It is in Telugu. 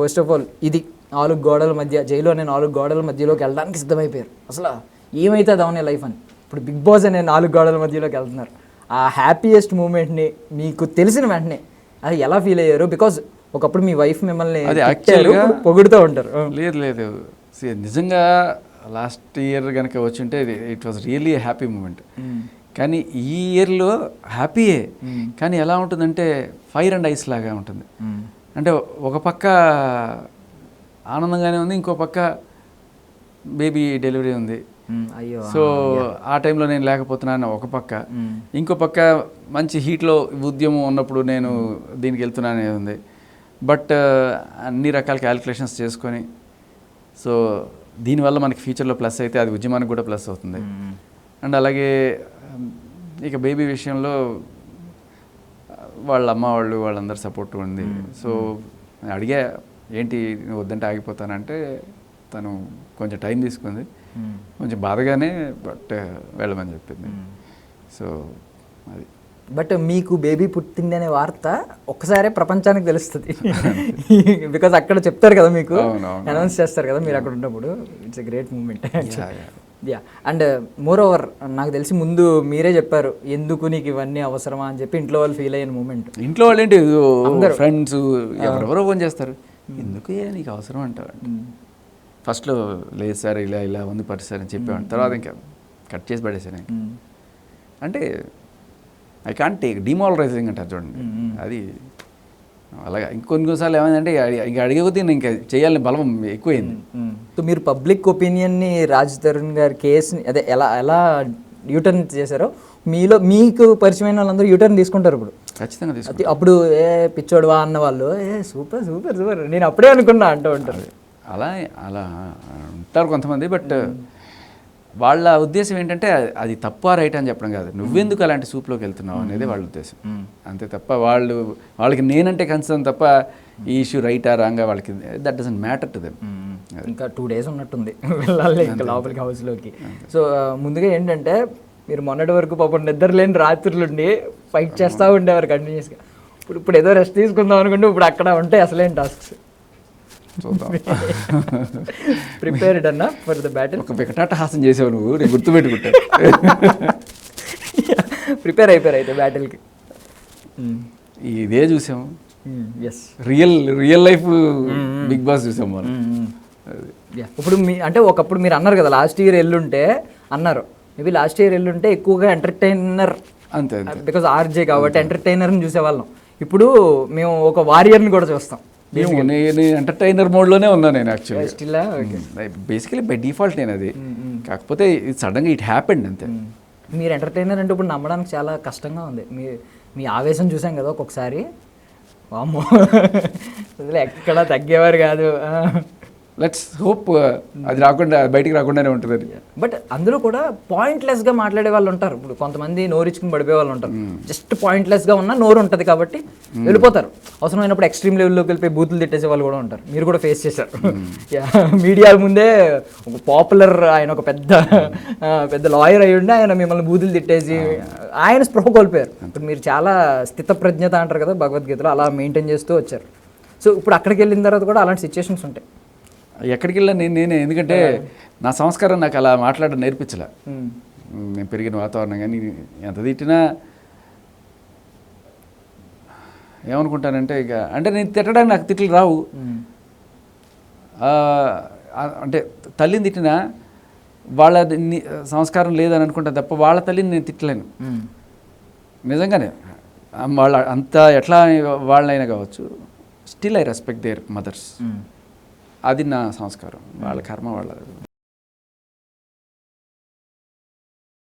ఫస్ట్ ఆఫ్ ఆల్ ఇది నాలుగు గోడల మధ్య జైలు అనే నాలుగు గోడల మధ్యలోకి వెళ్ళడానికి సిద్ధమైపోయారు. అసలు ఏమైతుంది అవునే లైఫ్ అని. ఇప్పుడు బిగ్ బాస్ అనే నాలుగు గోడల మధ్యలోకి వెళ్తున్నారు. ఆ హ్యాపీయెస్ట్ మూమెంట్ని మీకు తెలిసిన వెంటనే అది ఎలా ఫీల్ అయ్యారు? బికాజ్ ఒకప్పుడు మీ వైఫ్ మిమ్మల్ని పొగుడుతూ ఉంటారు. లేదు లేదు. నిజంగా లాస్ట్ ఇయర్ కనుక వచ్చింటే it was really happy moment కానీ ఈ ఇయర్లో హ్యాపీయే కానీ ఎలా ఉంటుందంటే ఫైర్ అండ్ ఐస్ లాగా ఉంటుంది. అంటే ఒక పక్క ఆనందంగానే ఉంది ఇంకో పక్క బేబీ డెలివరీ ఉంది. అయ్యో సో ఆ టైంలో నేను లేకపోతున్నాను ఒక పక్క. ఇంకో పక్క మంచి హీట్లో ఉద్యమం ఉన్నప్పుడు నేను దీనికి వెళ్తున్నానే ఉంది. బట్ అన్ని రకాల క్యాలిక్యులేషన్స్ చేసుకొని సో దీనివల్ల మనకి ఫ్యూచర్లో ప్లస్ అయితే అది ఉద్యమానికి కూడా ప్లస్ అవుతుంది. అండ్ అలాగే ఇక బేబీ విషయంలో వాళ్ళ అమ్మ వాళ్ళు వాళ్ళందరూ సపోర్ట్ ఉంది. సో అడిగా ఏంటి వద్దంటే ఆగిపోతానంటే తను కొంచెం టైం తీసుకుంది. కొంచెం బాధగానే బట్ వెళ్ళమని చెప్పింది. సో అది. బట్ మీకు బేబీ పుట్టింది అనే వార్త ఒక్కసారే ప్రపంచానికి తెలుస్తుంది. బికాజ్ అక్కడ చెప్తారు కదా మీకు. అనౌన్స్ చేస్తారు కదా మీరు అక్కడ ఉన్నప్పుడు. It's a great moment. Yeah and moreover నాకు తెలిసి ముందు మీరే చెప్పారు ఎందుకు నీకు ఇవన్నీ అవసరమా? అని చెప్పి ఇంట్లో వాళ్ళు ఫీల్ అయిన మూమెంట్ ఇంట్లో వాళ్ళు ఏంటి ఫ్రెండ్స్ ఎవరెవరో ఫోన్ చేస్తారు. ఎందుకు ఏ నీకు అవసరం? అంటారు ఫస్ట్లో లేదు సార్ ఇలా ఇలా ఉంది పరిస్థితి అని చెప్పేవాడు తర్వాత ఇంకా కట్ చేసి పడేసాను. అంటే ఐ కాంట్ టేక్ డిమాలరైజింగ్ అంటారు చూడండి. అది అలాగా. ఇంకొన్ని కొన్నిసార్లు ఏమైందంటే ఇక- అడిగే కొద్దీ నేను ఇంకా చేయాలని బలం ఎక్కువైంది. సో మీరు పబ్లిక్ ఒపీనియన్ని రాజ్ తరుణ్ గారి కేసుని అదే ఎలా ఎలా యూటర్న్ చేశారో మీలో మీకు పరిచయమైన వాళ్ళందరూ యూటర్న్ తీసుకుంటారు ఇప్పుడు. ఖచ్చితంగా తీసుకుంటాను అది అప్పుడు ఏ పిచ్చోడువా అన్న వాళ్ళు ఏ సూపర్ సూపర్ సూపర్ నేను అప్పుడే అనుకున్నా అంటూ ఉంటారు. అలా అలా ఉంటారు కొంతమంది బట్ వాళ్ళ ఉద్దేశం ఏంటంటే అది- తప్ప రైట్ అని చెప్పడం కాదు. నువ్వెందుకు అలాంటి సూప్లోకి వెళ్తున్నావు అనేది వాళ్ళ ఉద్దేశం. అంతే తప్ప వాళ్ళు వాళ్ళకి నేనంటే కన్సర్న్ తప్ప ఈ ఇష్యూ రైటా రాంగా వాళ్ళకి that doesn't matter to them ఇంకా టూ డేస్ ఉన్నట్టుంది వెళ్ళాలి ఇంకా లోపలికి హౌస్లోకి. సో ముందుగా ఏంటంటే మీరు మొన్నటి వరకు పాపం నిద్ర లేని రాత్రులుండి ఫైట్ చేస్తూ ఉండేవారు కంటిన్యూస్గా ఇప్పుడు ఇప్పుడు ఏదో రెస్ట్ తీసుకుందాం అనుకుంటే ఇప్పుడు అక్కడ ఉంటాయి అసలేం టాస్క్స్ చూద్దాం. ప్రిపేర్డ్ అన్న ఫర్ ద బ్యాటిల్ ఒక వికటాటహాసం చేసావు నువ్వు నేను గుర్తుపెట్టుకుంటా. ప్రిపేర్ అయిపోయారు అయితే బ్యాటిల్కి ఇదే చూసాము yes real real life Bigg Boss చూసాం మనం. అది. ఇప్పుడు మీ అంటే ఒకప్పుడు మీరు అన్నారు కదా లాస్ట్ ఇయర్ ఎల్లుంటే అన్నారు. మేబీ లాస్ట్ ఇయర్ ఎల్లుంటే ఎక్కువగా ఎంటర్టైనర్ అంతే బికాజ్ ఆర్జే కాబట్టి ఎంటర్టైనర్ని చూసేవాళ్ళం. ఇప్పుడు మేము ఒక వారియర్ని కూడా చూస్తాం. నేను ఎంటర్టైనర్ మోడ్లోనే ఉన్నాను నేను యాక్చువల్లీ బేసికలీ బై డిఫాల్ట్ నేను అది. కాకపోతే ఇది సడన్గా ఇట్ హ్యాపెండ్ అంతే. మీరు ఎంటర్టైనర్ అంటే ఇప్పుడు నమ్మడానికి చాలా కష్టంగా ఉంది. మీ మీ ఆవేశం చూసాం కదా ఒక్కొక్కసారి. వామ్మో. అసలు ఎక్కడ తగ్గేవారు కాదు. లెట్స్ హోప్ అది రాకుండా బయటికి రాకుండానే ఉంటుంది బట్ అందులో కూడా పాయింట్లెస్గా మాట్లాడే వాళ్ళు ఉంటారు. ఇప్పుడు కొంతమంది నోరిచ్చుకుని పడిపోయే వాళ్ళు ఉంటారు. జస్ట్ పాయింట్లెస్గా ఉన్న నోరు ఉంటుంది కాబట్టి వెళ్ళిపోతారు. అవసరమైనప్పుడు ఎక్స్ట్రీమ్ లెవెల్లోకి వెళ్ళిపోయి బూతులు తిట్టేసే వాళ్ళు కూడా ఉంటారు. మీరు కూడా ఫేస్ చేశారు. మీడియా ముందే ఒక పాపులర్ ఆయన ఒక పెద్ద ఆ, పెద్ద లాయర్ అయి ఉండి ఆయన మిమ్మల్ని బూతులు తిట్టేసి ఆయన స్పృహ కోల్పోయారు. ఇప్పుడు మీరు చాలా స్థితప్రజ్ఞత అంటారు కదా భగవద్గీతలో అలా మెయింటైన్ చేస్తూ వచ్చారు. సో ఇప్పుడు అక్కడికి వెళ్ళిన తర్వాత కూడా అలాంటి సిచ్యుయేషన్స్ ఉంటాయి. ఎక్కడికి వెళ్ళా నేను నేనే. ఎందుకంటే నా సంస్కారం నాకు అలా మాట్లాడడం నేర్పించలే. నేను పెరిగిన వాతావరణం కానీ ఎంత తిట్టినా ఏమనుకుంటానంటే ఇక అంటే నేను తిట్టడానికి నాకు తిట్లు రావు. అంటే తల్లిని తిట్టినా వాళ్ళ సంస్కారం లేదని అనుకుంటా తప్ప వాళ్ళ తల్లిని నేను తిట్టలేను. నిజంగానే. వాళ్ళ అంత ఎట్లా వాళ్ళైనా కావచ్చు still I respect their mothers. అది నా సంస్కారం. వాళ్ళ కర్మ వాళ్ళ